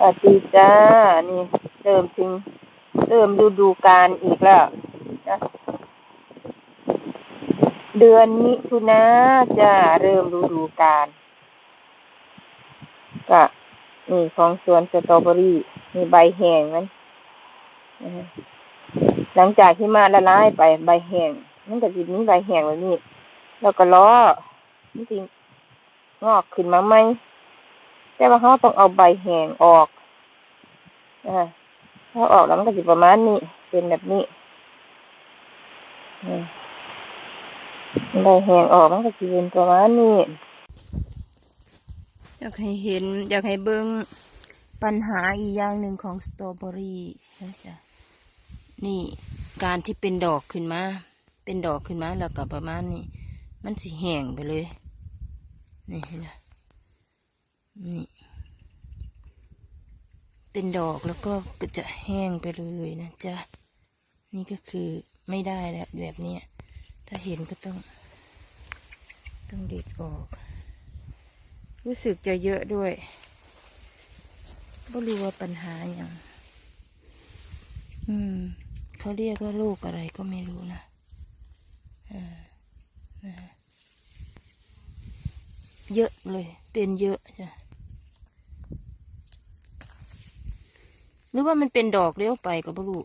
สวัสดีจ้า นี่เริ่มถึง เริ่มฤดูกาลอีกแล้วนะเดือนมิถุนาจ้าเริ่มฤดูกาลก็นี่ของสวนสตรอเบอรี่มีใบแห้งมันหลังจากที่มาละลายไปใบแห้งมันก็จะมีใบแห้งแบบนี้ แล้วก็ล้อมันสิงอกขึ้นมาไหม แต่ว่าเขาต้องเอาใบแห้งออกอ่าถ้าออกแล้วมันก็จะประมาณนี้ เป็นแบบนี้ใบแห้งออกมันก็จะเป็นประมาณนี้ อยากให้เห็น อยากให้เบิ่งปัญหาอีกอย่างหนึ่งของสตรอเบอรี่นะจ๊ะนี่การที่เป็นดอกขึ้นมา เป็นดอกขึ้นมาแล้วก็ประมาณนี้ มันสิแห้งไปเลย นี่เห็นไหม นี่ เป็นดอกแล้วก็จะแห้งไปเลยนะจ๊ะ นี่ก็คือไม่ได้แล้วแบบนี้ถ้าเห็นก็ต้อง ต้องเด็ดออก รู้สึกจะเยอะด้วยไม่รู้ว่าปัญหาอย่างอืม เขาเรียกว่าโรคอะไรก็ไม่รู้นะอ่านะเยอะเลย เป็นเยอะจ้ะ หรือว่ามันเป็นดอกเลี้ยวไปก็ไม่รู้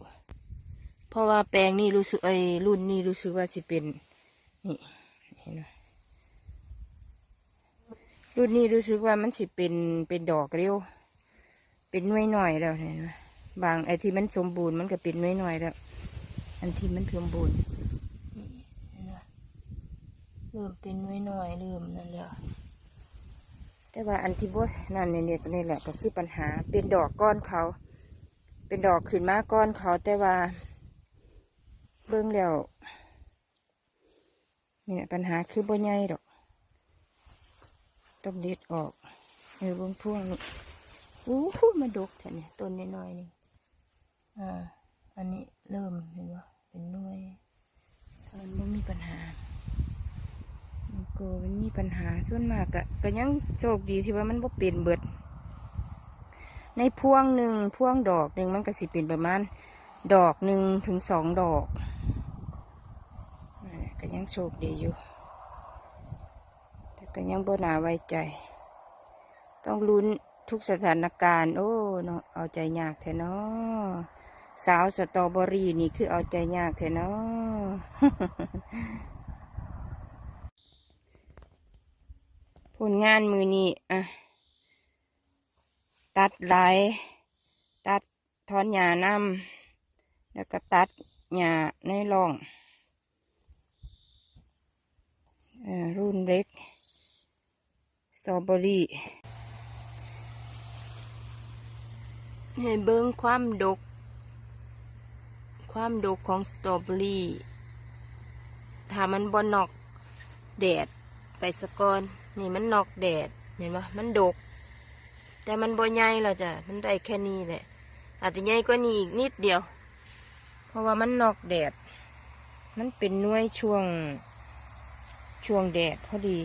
เพราะว่าแปลงนี่รู้สึกไอ้รุ่นนี้รู้สึกว่าสิเป็นนี่เห็นไหมรุ่นนี้รู้สึกว่ามันสิเป็นเป็นดอกเร็วเป็นหน้อยหน่อยแล้วเห็นไหมบางไอ้ที่มันสมบูรณ์มันก็เป็นหน้อยหน่อยแล้ว อันที่มันสมบูรณ์เริ่มเป็นน้อยหน่อยเริ่มนั่นแล้วแต่ว่าอันที่บดนั่นเนี่ยนี่แหละก็คือปัญหาเป็นดอกก้อนเขา เป็นดอกขึ้นมาก้อนเขาแต่ว่า เบิ่งแล้วนี่ปัญหาคือบ่ใหญ่ดอกต้องเด็ดออกเออเบิ่งพวงนี่อู้หูมาดกแท้เนี่ยต้นน้อยๆนี่อ่าอันนี้เริ่มเห็นว่าเป็นน่วยมันบ่มีปัญหามันโกมันมีปัญหาส่วนมากอะก็ยังโชคดีที่ว่ามันบ่เป็นเบิด ในพวงหนึ่งพวงดอกหนึ่งมันก็สิเป็นประมาณดอกหนึ่งถึงสองดอกก็ยังโชคดีอยู่ แต่ก็ยังบ่น่าไว้ใจ ต้องลุ้นทุกสถานการณ์ โอ้เนาะเอาใจยากแท้เนาะสาวสตรอเบอรี่นี่คือเอาใจยากแท้เนาะผลงานมือนี้อะ ตัดไหลายตัดถอนหญ้านำแล้วก็ตัดหญ้าในร่องรุ่นเล็กสตรอเบอรี่ให้เบิ้งความดก ความดกของสตรอเบอรี่ ถ้ามันบนนอกแดดไปสะกอนนี่มันนอกแดด เห็นปะมันดก แต่มันบ่ใหญ่แล้วจ้ะ มันได้แค่นี้แหละ อาจจะใหญ่กว่านี้อีกนิดเดียว เพราะว่ามันนอกแดด มันเป็นน่วยช่วง ช่วงแดดพอดี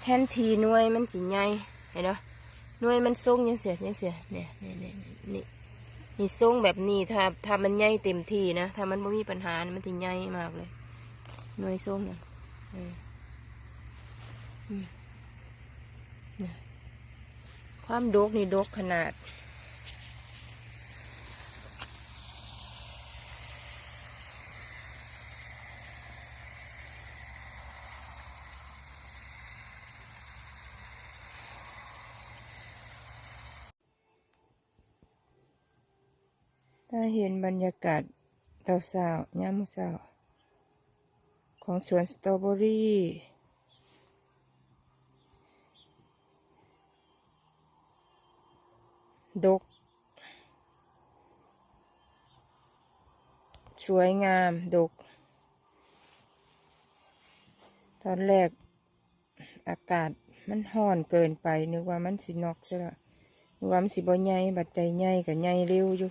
แทนทีน่วยมันสิใหญ่เห็นไหมน่วยมันทรงยังเสียยังเสียเนี่ยนี่นี่นี่นี่ทรงแบบนี้ถ้าถ้ามันใหญ่เต็มที่นะ ถ้ามันไม่มีปัญหา มันจะใหญ่มากเลยน่วยทรงเนี่ยอืมอืมเนี่ย ความดกนี่ดกขนาด ถ้าเห็นบรรยากาศเศร้าๆย่ามมื้อเศร้าของสวนสตรอเบอรี่ ดก สวยงาม ดก ตอนแรกอากาศมันห้อนเกินไป นึกว่ามันสินอกซะละนึกว่ามันสิบ่ใหญ่บัดใจใหญ่กับใหญ่เร็วอยู่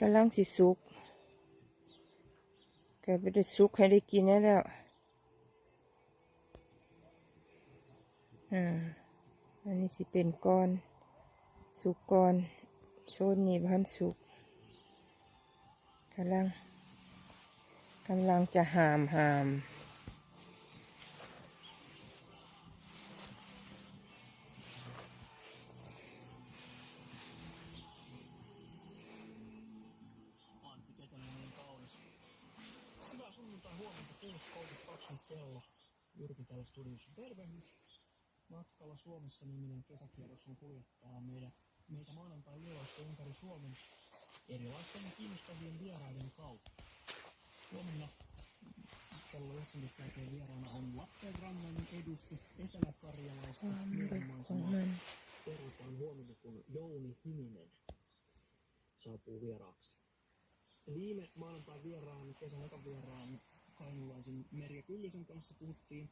กำลังสิสุก ก็ไปได้ซุกให้ได้กินแล้วแล้ว อ่า อันนี้สิเป็นก้อน สุกก้อน โซนนี้พันสุกกำลังกำลังจะหามหาม 5.32 kello Jyrki studiossa tervehdys. Matkalla Suomessa niminen kesäkierros on kuljettaa meidän, meitä maanantai iloista ympäri Suomen erilaisten kiinnostavien vieraiden kautta. Huomenna kello 19 jälkeen vieraana on Lappeenrannan edustus eteläkarjalaista viranomaisena. Perutaan huomenna, kun Jouni Hyminen saapuu vieraaksi. Viime maanantai vieraan, kesän vieraan kainulaisen Merja Kyllösen kanssa puhuttiin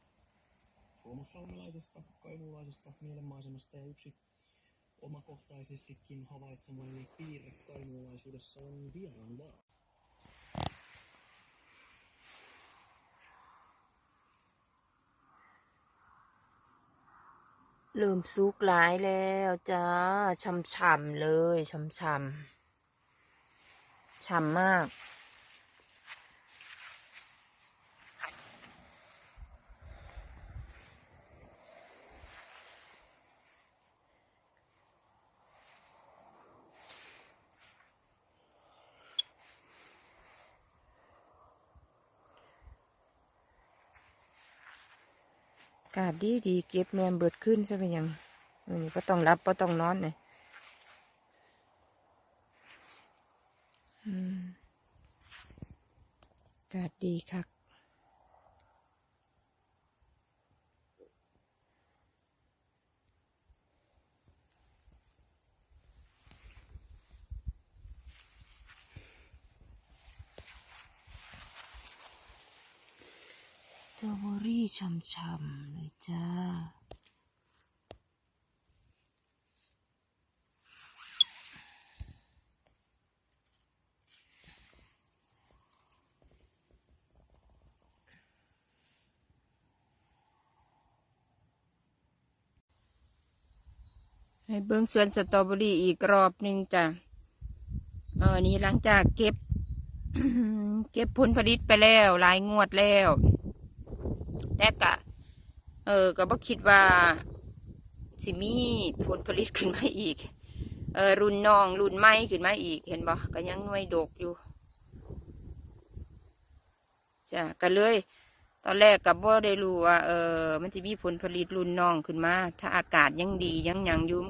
suomussalmelaisesta, kainulaisesta mielenmaisemasta ja yksi omakohtaisestikin havaitsemani piirre kainulaisuudessa on vieraan vara. เริ่มสุกหลายแล้วจ้าช่ำๆเลยช่ำๆช่ำมาก กาศดีดีเก็บแมมเบิดขึ้นใช่ไหมยังอันนี้ก็ต้องรับก็ต้องนอนเลยอืมอากาศดีคักสตรอเบอรี่ช่ำๆ จ้า ให้เบิ้งสวนสตรอเบอรี่อีกรอบหนึ่งจ้ะเออนี่หลังจากเก็บ เก็บผลผลิตไปแล้วหลายงวดแล้วแต่กะ เออก็บ่คิดว่าสิมีผลผลิตขึ้นมาอีก เออรุ่นน้องรุ่นใหม่ขึ้นมาอีกเห็นบ่ก็ยังหน่วยดกอยู่จ้ะก็เลย ตอนแรกกับบ่ได้รู้ว่าเออมันจะมีผลผลิตรุ่นน้องขึ้นมา ถ้าอากาศยังดียังยังอยู่